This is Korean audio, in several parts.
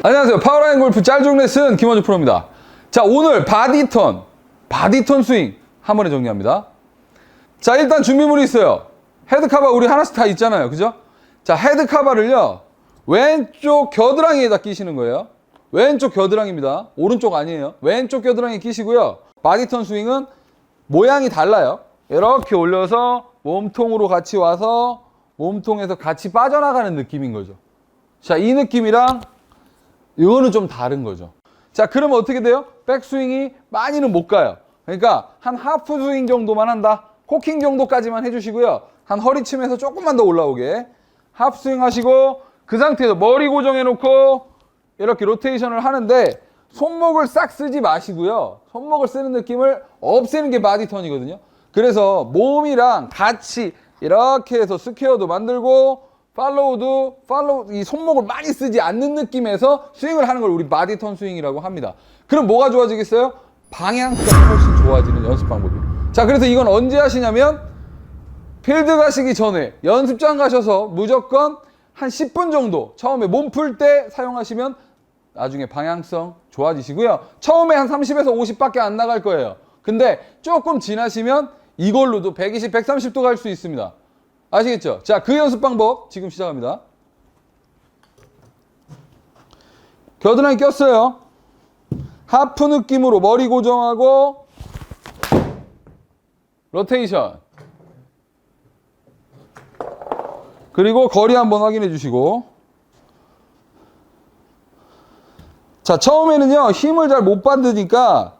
안녕하세요. 파워라인 골프 짤종 레슨 김원주 프로입니다. 자, 오늘 바디턴, 바디턴 스윙 한 번에 정리합니다. 자, 일단 준비물이 있어요. 헤드카바 우리 하나씩 다 있잖아요. 그죠? 자, 헤드카바를요, 왼쪽 겨드랑이에다 끼시는 거예요. 왼쪽 겨드랑이입니다. 오른쪽 아니에요. 왼쪽 겨드랑이 끼시고요. 바디턴 스윙은 모양이 달라요. 이렇게 올려서 몸통으로 같이 와서 몸통에서 같이 빠져나가는 느낌인 거죠. 자, 이 느낌이랑 이거는 좀 다른 거죠. 자, 그러면 어떻게 돼요? 백스윙이 많이는 못 가요. 그러니까 한 하프 스윙 정도만 한다. 코킹 정도까지만 해주시고요. 한 허리춤에서 조금만 더 올라오게. 하프 스윙 하시고 그 상태에서 머리 고정해 놓고 이렇게 로테이션을 하는데 손목을 싹 쓰지 마시고요. 손목을 쓰는 느낌을 없애는 게 바디턴이거든요. 그래서 몸이랑 같이 이렇게 해서 스퀘어도 만들고 팔로우도 팔로우 이 손목을 많이 쓰지 않는 느낌에서 스윙을 하는 걸 우리 바디턴 스윙이라고 합니다. 그럼 뭐가 좋아지겠어요? 방향성이 훨씬 좋아지는 연습 방법이에요. 자, 그래서 이건 언제 하시냐면 필드 가시기 전에 연습장 가셔서 무조건 한 10분 정도 처음에 몸 풀 때 사용하시면 나중에 방향성 좋아지시고요. 처음에 한 30에서 50밖에 안 나갈 거예요. 근데 조금 지나시면 이걸로도 120, 130도 갈 수 있습니다. 아시겠죠? 자, 그 연습 방법 지금 시작합니다. 겨드랑이 꼈어요. 하프 느낌으로 머리 고정하고 로테이션. 그리고 거리 한번 확인해 주시고. 자, 처음에는요, 힘을 잘 못 받으니까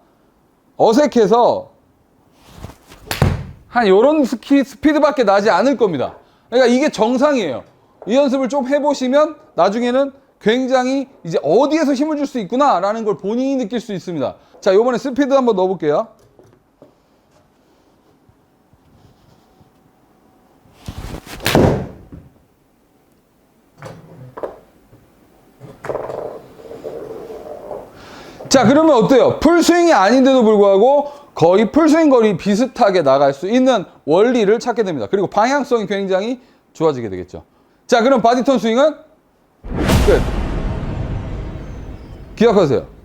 어색해서 한 요런 스키, 스피드밖에 나지 않을 겁니다. 그러니까 이게 정상이에요. 이 연습을 좀 해보시면 나중에는 굉장히 이제 어디에서 힘을 줄 수 있구나라는 걸 본인이 느낄 수 있습니다. 자, 요번에 스피드 한번 넣어볼게요. 자, 그러면 어때요? 풀스윙이 아닌데도 불구하고 거의 풀스윙 거리 비슷하게 나갈 수 있는 원리를 찾게 됩니다. 그리고 방향성이 굉장히 좋아지게 되겠죠. 자, 그럼 바디턴 스윙은 끝. 기억하세요.